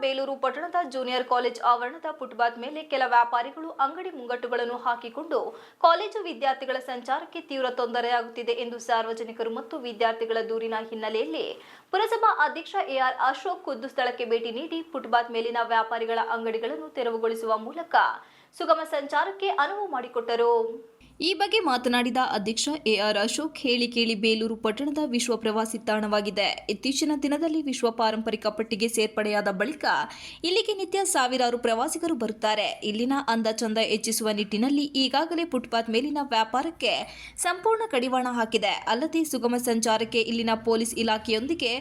ಬೇಲೂರು ಪಟ್ಟಣದ junior college ಆವರಣದ footpath ಮೇಲೆ ಕೆಲ ವ್ಯಾಪಾರಿಗಳು ಅಂಗಡಿ ಮುಂಗಟ್ಟುಗಳನ್ನು ಹಾಕಿಕೊಂಡು ಕಾಲೇಜು ವಿದ್ಯಾರ್ಥಿಗಳ ಸಂಚಾರಕ್ಕೆ ತೀವ್ರ ತೊಂದರೆಯಾಗುತ್ತಿದೆ ಎಂದು ಸಾರ್ವಜನಿಕರು ಮತ್ತು ವಿದ್ಯಾರ್ಥಿಗಳ ದೂರಿನ ಹಿನ್ನೆಲೆಯಲ್ಲಿ ಪುರಸಭಾ ಅಧ್ಯಕ್ಷ ಎಆರ್ ಅಶೋಕ್ ಖುದ್ದು ಸ್ಥಳಕ್ಕೆ ಭೇಟಿ ನೀಡಿ ಫುಟ್ಪಾತ್ ಮೇಲಿನ ವ್ಯಾಪಾರಿಗಳ ಅಂಗಡಿಗಳನ್ನು ತೆರವುಗೊಳಿಸುವ ಮೂಲಕ ಸುಗಮ ಸಂಚಾರಕ್ಕೆ ಅನುವು ಮಾಡಿಕೊಟ್ಟರು. ಈ ಬಗ್ಗೆ ಮಾತನಾಡಿದ ಅಧ್ಯಕ್ಷ ಎಆರ್ ಅಶೋಕ್, ಹೇಳಿ ಕೇಳಿ ಬೇಲೂರು ಪಟ್ಟಣದ ವಿಶ್ವ ಪ್ರವಾಸಿ ತಾಣವಾಗಿದೆ. ಇತ್ತೀಚಿನ ದಿನದಲ್ಲಿ ವಿಶ್ವ ಪಾರಂಪರಿಕ ಪಟ್ಟಿಗೆ ಸೇರ್ಪಡೆಯಾದ ಬಳಿಕ ಇಲ್ಲಿಗೆ ನಿತ್ಯ ಸಾವಿರಾರು ಪ್ರವಾಸಿಗರು ಬರುತ್ತಾರೆ. ಇಲ್ಲಿನ ಅಂದ ಚಂದ ಹೆಚ್ಚಿಸುವ ನಿಟ್ಟಿನಲ್ಲಿ ಈಗಾಗಲೇ ಫುಟ್ಪಾತ್ ಮೇಲಿನ ವ್ಯಾಪಾರಕ್ಕೆ ಸಂಪೂರ್ಣ ಕಡಿವಾಣ ಹಾಕಿದೆ. ಅಲ್ಲದೆ ಸುಗಮ ಸಂಚಾರಕ್ಕೆ ಇಲ್ಲಿನ ಪೊಲೀಸ್ ಇಲಾಖೆಯೊಂದಿಗೆ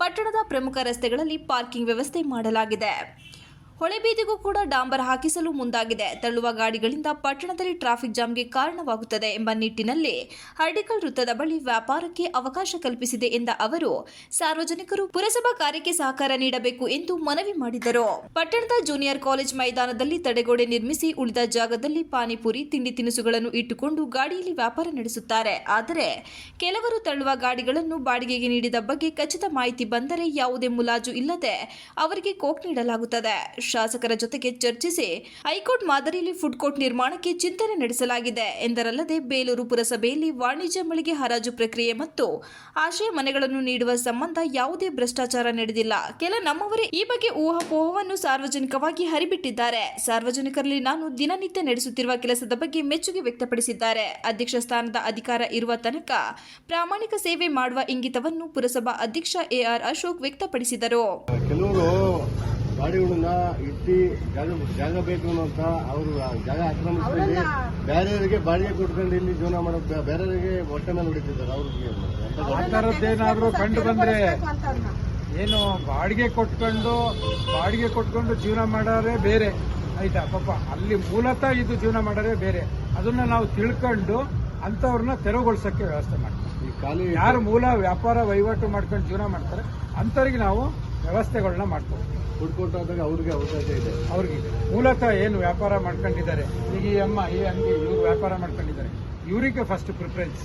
ಪಟ್ಟಣದ ಪ್ರಮುಖ ರಸ್ತೆಗಳಲ್ಲಿ ಪಾರ್ಕಿಂಗ್ ವ್ಯವಸ್ಥೆ ಮಾಡಲಾಗಿದೆ. ಹೊಳೆಬೀದಿಗೂ ಕೂಡ ಡಾಂಬರ್ ಹಾಕಿಸಲು ಮುಂದಾಗಿದೆ. ತಳ್ಳುವ ಗಾಡಿಗಳಿಂದ ಪಟ್ಟಣದಲ್ಲಿ ಟ್ರಾಫಿಕ್ ಜಾಮ್ಗೆ ಕಾರಣವಾಗುತ್ತದೆ ಎಂಬ ನಿಟ್ಟಿನಲ್ಲಿ ಹರ್ಡಿಕಲ್ ವೃತ್ತದ ಬಳಿ ವ್ಯಾಪಾರಕ್ಕೆ ಅವಕಾಶ ಕಲ್ಪಿಸಿದೆ ಎಂದ ಅವರು, ಸಾರ್ವಜನಿಕರು ಪುರಸಭಾ ಕಾರ್ಯಕ್ಕೆ ಸಹಕಾರ ನೀಡಬೇಕು ಎಂದು ಮನವಿ ಮಾಡಿದರು. ಪಟ್ಟಣದ ಜೂನಿಯರ್ ಕಾಲೇಜ್ ಮೈದಾನದಲ್ಲಿ ತಡೆಗೋಡೆ ನಿರ್ಮಿಸಿ ಉಳಿದ ಜಾಗದಲ್ಲಿ ಪಾನಿಪುರಿ, ತಿಂಡಿ ತಿನಿಸುಗಳನ್ನು ಇಟ್ಟುಕೊಂಡು ಗಾಡಿಯಲ್ಲಿ ವ್ಯಾಪಾರ ನಡೆಸುತ್ತಾರೆ. ಆದರೆ, ಕೆಲವರು ತಳ್ಳುವ ಗಾಡಿಗಳನ್ನು ಬಾಡಿಗೆಗೆ ನೀಡಿದ ಬಗ್ಗೆ ಖಚಿತ ಮಾಹಿತಿ ಬಂದರೆ ಯಾವುದೇ ಮುಲಾಜು ಇಲ್ಲದೆ ಅವರಿಗೆ ಕೋಕ್ ನೀಡಲಾಗುತ್ತದೆ. ಶಾಸಕರ ಜೊತೆಗೆ ಚರ್ಚಿಸಿ ಹೈಕೋರ್ಟ್ ಮಾದರಿಯಲ್ಲಿ ಫುಡ್ ಕೋರ್ಟ್ ನಿರ್ಮಾಣಕ್ಕೆ ಚಿಂತನೆ ನಡೆಸಲಾಗಿದೆ ಎಂದರಲ್ಲದೆ ಬೇಲೂರು ಪುರಸಭೆಯಲ್ಲಿ ವಾಣಿಜ್ಯ ಮಳಿಗೆ ಹರಾಜು ಪ್ರಕ್ರಿಯೆ ಮತ್ತು ಆಶ್ರಯ ಮನೆಗಳನ್ನು ನೀಡುವ ಸಂಬಂಧ ಯಾವುದೇ ಭ್ರಷ್ಟಾಚಾರ ನಡೆದಿಲ್ಲ. ಕೆಲ ನಮ್ಮವರೇ ಈ ಬಗ್ಗೆ ಊಹಾಪೋಹವನ್ನು ಸಾರ್ವಜನಿಕವಾಗಿ ಹರಿಬಿಟ್ಟಿದ್ದಾರೆ. ಸಾರ್ವಜನಿಕರಲ್ಲಿ ನಾನು ದಿನನಿತ್ಯ ನಡೆಸುತ್ತಿರುವ ಕೆಲಸದ ಬಗ್ಗೆ ಮೆಚ್ಚುಗೆ ವ್ಯಕ್ತಪಡಿಸಿದ್ದಾರೆ. ಅಧ್ಯಕ್ಷ ಸ್ಥಾನದ ಅಧಿಕಾರ ಇರುವ ತನಕ ಪ್ರಾಮಾಣಿಕ ಸೇವೆ ಮಾಡುವ ಇಂಗಿತವನ್ನು ಪುರಸಭಾ ಅಧ್ಯಕ್ಷ ಎಆರ್ ಅಶೋಕ್ ವ್ಯಕ್ತಪಡಿಸಿದರು. ಗಾಡಿಗಳನ್ನ ಇಟ್ಟು ಜಾಗ ಜಾಗ ಬೇಕು ಅಂತ ಅವರು ಆ ಜಾಗ ಆಕ್ರಮಿಸಿಕೊಂಡು ಬೇರೆಯವರಿಗೆ ಬಾಡಿಗೆ ಕೊಟ್ಕೊಂಡು ಇಲ್ಲಿ ಜೀವನ ಮಾಡೋದು ಬೇರೆಯವರಿಗೆ ಹೊಟ್ಟೆ ಮೇಲೆ ಹೊಡಿತಿದ್ದಾರೆ ಅವ್ರಿಗೆ ಆ ಥರದ್ದೇನಾದ್ರೂ ಕಂಡು ಬಂದ್ರೆ ಏನು ಬಾಡಿಗೆ ಕೊಟ್ಕೊಂಡು ಬಾಡಿಗೆ ಕೊಟ್ಕೊಂಡು ಜೀವನ ಮಾಡೋರೇ ಬೇರೆ. ಆಯ್ತಾ? ಪಾಪ ಅಲ್ಲಿ ಮೂಲತಃ ಇದು ಜೀವನ ಮಾಡೋರೆ ಬೇರೆ. ಅದನ್ನ ನಾವು ತಿಳ್ಕೊಂಡು ಅಂಥವ್ರನ್ನ ತೆರವುಗೊಳಿಸಕ್ಕೆ ವ್ಯವಸ್ಥೆ ಮಾಡ್ತೀವಿ. ಈ ಖಾಲಿ ಯಾರು ಮೂಲ ವ್ಯಾಪಾರ ವಹಿವಾಟು ಮಾಡ್ಕೊಂಡು ಜೀವನ ಮಾಡ್ತಾರೆ ಅಂಥವ್ರಿಗೆ ನಾವು ವ್ಯವಸ್ಥೆಗಳನ್ನ ಮಾಡ್ತೀವಿ ಫುಡ್ ಕೋರ್ಟ್ ಆದಾಗ ಅವ್ರಿಗೆ ಅವಕಾಶ ಇದೆ. ಅವ್ರಿಗೆ. ಮೂಲತಃ ಏನು ವ್ಯಾಪಾರ ಮಾಡ್ಕೊಂಡಿದ್ದಾರೆ. ಈಗ ಈ ಅಮ್ಮ ಈ ಅಂಗಿ ಇವರು ವ್ಯಾಪಾರ ಮಾಡ್ಕೊಂಡಿದ್ದಾರೆ. ಇವರಿಗೆ ಫಸ್ಟ್ ಪ್ರಿಫರೆನ್ಸ್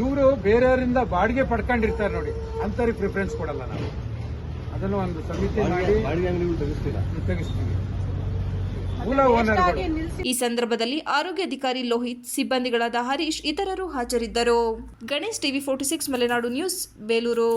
ಇವರು ಬೇರೆಯವರಿಂದ ಬಾಡಿಗೆ ಪಡ್ಕೊಂಡಿರ್ತಾರೆ ನೋಡಿ. ಅಂಥವ್ರಿಗೆ ಪ್ರಿಫರೆನ್ಸ್ ಕೊಡಲ್ಲ ನಾವು. ಅದನ್ನು ಒಂದು ಸಮಿತಿ ಮಾಡಿ ಬಾಡಿಗೆ ಅಂಗಡಿಗಳು ತೆಗಿಸ್ತೀರಾ? ತೆಗಿಸ್ತೀವಿ. ಮೂಲ ಓನರ್ಗಳು ಈ ಸಂದರ್ಭದಲ್ಲಿ ಆರೋಗ್ಯ ಅಧಿಕಾರಿ ಲೋಹಿತ್ ಸಿಬ್ಬಂದಿಗಳಾದ ಹರೀಶ್ ಇತರರು ಹಾಜರಿದ್ದರು. Ganesh TV forty six Malenadu news Belur.